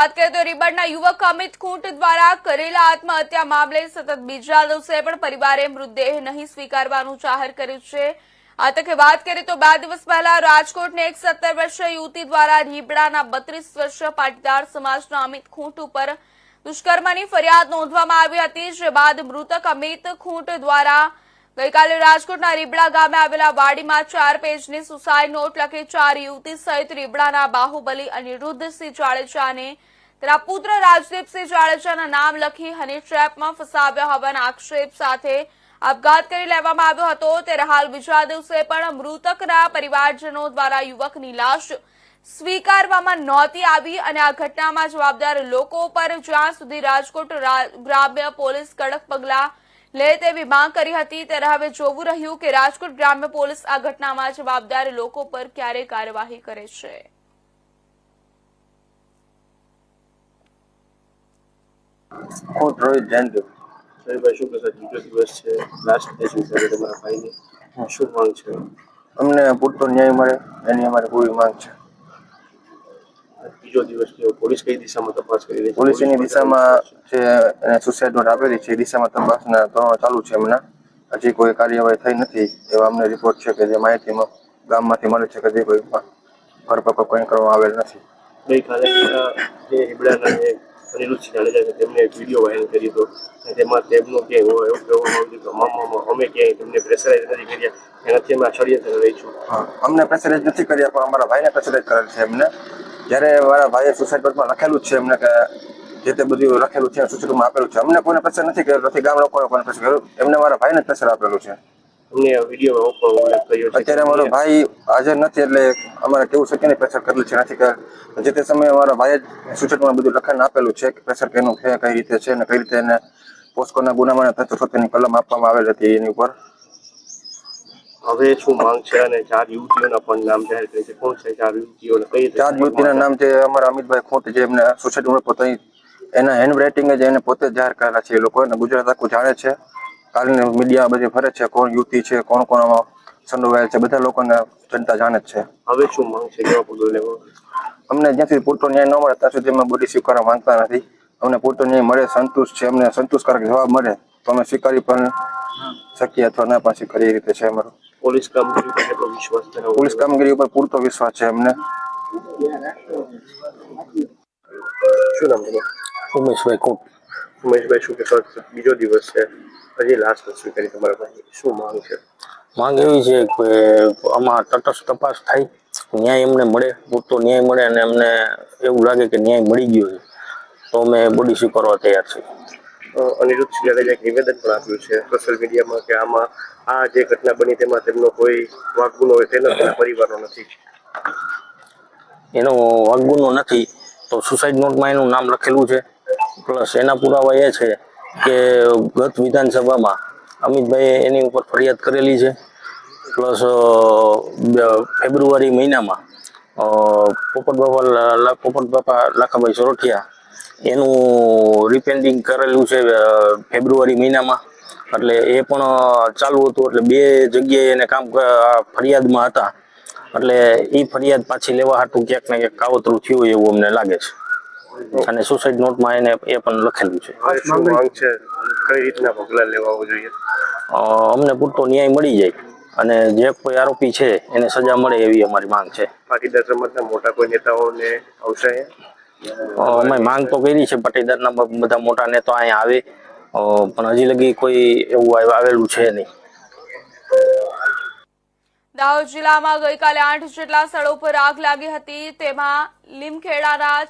વાત કરીએ તો રીબડના યુવક અમિત ખૂંટ દ્વારા કરેલા આત્મહત્યા મામલે સતત બીજા દિવસે પણ પરિવારે મૃતદેહ નહીં સ્વીકારવાનું જાહેર કર્યું છે. આ તકે વાત કરીએ તો બે દિવસ પહેલા રાજકોટની એક સત્તર વર્ષીય યુવતી દ્વારા રીબડાના બત્રીસ વર્ષીય પાટીદાર સમાજના અમિત ખૂંટ ઉપર દુષ્કર્મની ફરિયાદ નોંધવામાં આવી હતી, જે બાદ મૃતક અમિત ખૂંટ દ્વારા ગઈકાલે રાજકોટના રીબડા ગામે આવેલા વાડીમાં ચાર પેજની સુસાઇડ નોટ લખી ચાર યુવતી સહિત રીબડાના બાહુબલી અનિરુદ્ધસિંહ જાડેજાને તેના પુત્ર રાજદીપસિંહ જાડેજાના નામ લખી હની ટ્રેપમાં ફસાવ્યા હોવાના આક્ષેપ સાથે આપઘાત કરી લેવામાં આવ્યો હતો. ત્યારે હાલ બીજા દિવસે પણ મૃતકના પરિવારજનો દ્વારા યુવકની લાશ સ્વીકારવામાં નહોતી આવી અને આ ઘટનામાં જવાબદાર લોકો પર જ્યાં સુધી રાજકોટ ગ્રામ્ય પોલીસ કડક પગલાં લે તેવી માંગ કરી હતી, ત્યારે હવે જોવું રહ્યું કે રાજકોટ ગ્રામ્ય પોલીસ આ ઘટનામાં જવાબદાર લોકો પર ક્યારે કાર્યવાહી કરે છે. હું રોહિત જયંતિ શરીરભાઈ શું કહેતા બીજો દિવસ છે લાસ્ટ ડે છે ત્યારે તમારા ભાઈને શું માંગ છે? અમને પૂરતો ન્યાય મળે એની અમારી પૂરી માંગ છે. બીજો દિવસ કેવો પોલીસ કઈ દિશામાં તપાસ કરી રહી છે? પોલીસની દિશામાં જે એને સુસાઇડ નોટ આપેલી છે એ દિશામાં તપાસના ધોરણો ચાલુ છે એમના હજી કોઈ કાર્યવાહી થઈ નથી એવા અમને રિપોર્ટ છે કે જે માહિતીમાં ગામમાંથી મળે છે કે જે કોઈ ફરપકો કોઈ કરવામાં આવેલ નથી. ગઈકાલે જે હિબડાના જે અનિરુદ્ધસિંહ જાડેજા છે તેમને એક વીડિયો વાયરલ કર્યો હતો તેમાં તેમનો ક્યાંય એવું એવું કહેવામાં કે મામા અમે ક્યાંય તેમને પ્રેશરાઇઝ નથી કર્યા. એનાથી અમે આ રહી છું અમને પ્રેશરાઇઝ નથી કર્યા, પણ અમારા ભાઈને પ્રેશરાઇઝ કરેલ છે એમને. જ્યારે મારા ભાઈએ સુસાઇડ પરમાં લખેલું જ છે એમને કે જે તે બધું લખેલું છે સુસાઇડમાં આપેલું છે. અમને કોઈને પ્રેશર નથી કર્યું, નથી ગામ લોકોને કોઈને પ્રેશર કર્યું. એમને મારા ભાઈને પ્રેશર આપેલું છે. અમને વિડીયોમાં પણ ઉલ્લેખ કર્યો છે. અત્યારે મારો ભાઈ હાજર નથી એટલે અમારે કેવું છે કે પ્રેશર કરેલું છે? નથી કે જે તે સમયે અમારા ભાઈએ જ સૂચનમાં બધું લખાણ આપેલું છે કે પ્રેશર કેનું છે કઈ રીતે છે અને કઈ રીતે એને પોસ્કોના ગુનામાં ત્રણસો છોતેરની કલમ આપવામાં આવેલ હતી એની ઉપર. હવે શું માંગ છે અને ચાર યુવતીઓના પણ નામ જાહેર કરી છે? કોણ છે ચાર યુવતીઓને કઈ ચાર યુવતીના નામ છે અમારા અમિતભાઈ ખોટ જે એમને સુસાઇડ નોટ પોતે એના હેન્ડ રાઇટિંગ જ એને પોતે જાહેર કરેલા છે એ લોકો અને ગુજરાત આખું જાણે છે. કાલની મીડિયા બધી ફરે છે કોણ યુવતી છે કોણ કોણ આમાં સંડોવાયેલ છે બધા લોકોને જનતા જાણે જ છે. હવે શું માંગ છે? કેવા પગલું લેવા? અમને જ્યાં સુધી પૂરતો ન્યાય ન મળે ત્યાં સુધી અમે બોડી સ્વીકારવા માંગતા નથી. અમને પૂરતો ન્યાય મળે સંતુષ્ટ છે અમને સંતોષકારક જવાબ મળે તો અમે સ્વીકારી પણ શકીએ અથવા ના પણ સ્વીકારીએ એ રીતે છે અમારો. પોલીસ કામગીરી કેટલો વિશ્વાસ પોલીસ કામગીરી ઉપર પૂરતો વિશ્વાસ છે અમને. શું નામ ઉમેશભાઈ કોટ. ઉમેશભાઈ શું કહેશો? બીજો દિવસ છે. હજી લાસ્ટ વસ્તુ કરી તમારા ભાઈ શું માંગ છે? માંગ એવી છે કે આમાં તટસ્થ તપાસ થાય ન્યાય એમને મળે પૂરતો ન્યાય મળે અને એમને એવું લાગે કે ન્યાય મળી ગયો છે. તો અમે બોડી સ્વીકારવા તૈયાર છીએ. અનિરુદ્ધ સિંહ જાડેજાએ એક નિવેદન પણ આપ્યું છે સોશિયલ મીડિયામાં કે આમાં આ જે ઘટના બની તેમાં તેમનો કોઈ વાગગુનો હોય તેનો તેના પરિવારનો નથી. એનો વાગગુનો નથી તો સુસાઇડ નોટમાં એનું નામ લખેલું છે. પ્લસ એના પુરાવા એ છે કે ગત વિધાનસભામાં અમિતભાઈએ એની ઉપર ફરિયાદ કરેલી છે. પ્લસ ફેબ્રુઆરી મહિનામાં પોપટ બાપા પોપટ બાપા લાખાભાઈ સોરઠિયા એનું રિપેન્ડિંગ કરેલું છે ફેબ્રુઆરી મહિનામાં. એટલે એ પણ ચાલુ હતું. એટલે બે જગ્યાએ એને કામ ફરિયાદમાં હતા. એટલે એ ફરિયાદ પાછી લેવા હાટું ક્યાંક ને ક્યાંક કાવતરું થયું એવું અમને લાગે છે. અને સુસાઇડ નોટમાં એને એ પણ લખેલું છે. હવે શું માંગ છે? કઈ રીતના પગલાં લેવા જોઈએ? અમને પૂરતો ન્યાય મળી જાય અને જે કોઈ આરોપી છે એને સજા મળે એવી અમારી માંગ છે. પાટીદાર સમાજના મોટા કોઈ નેતાઓને આવશે અમે માંગ તો કરી છે પાટીદારના બધા મોટા નેતા અહીંયા આવે. પણ હજી લગી કોઈ એવું આવેલું છે નહીં. દાહોદ જિલ્લામાં ગઈકાલે આઠ જેટલા સ્થળો પર આગ લાગી હતી. તેમાં લીમખેડાના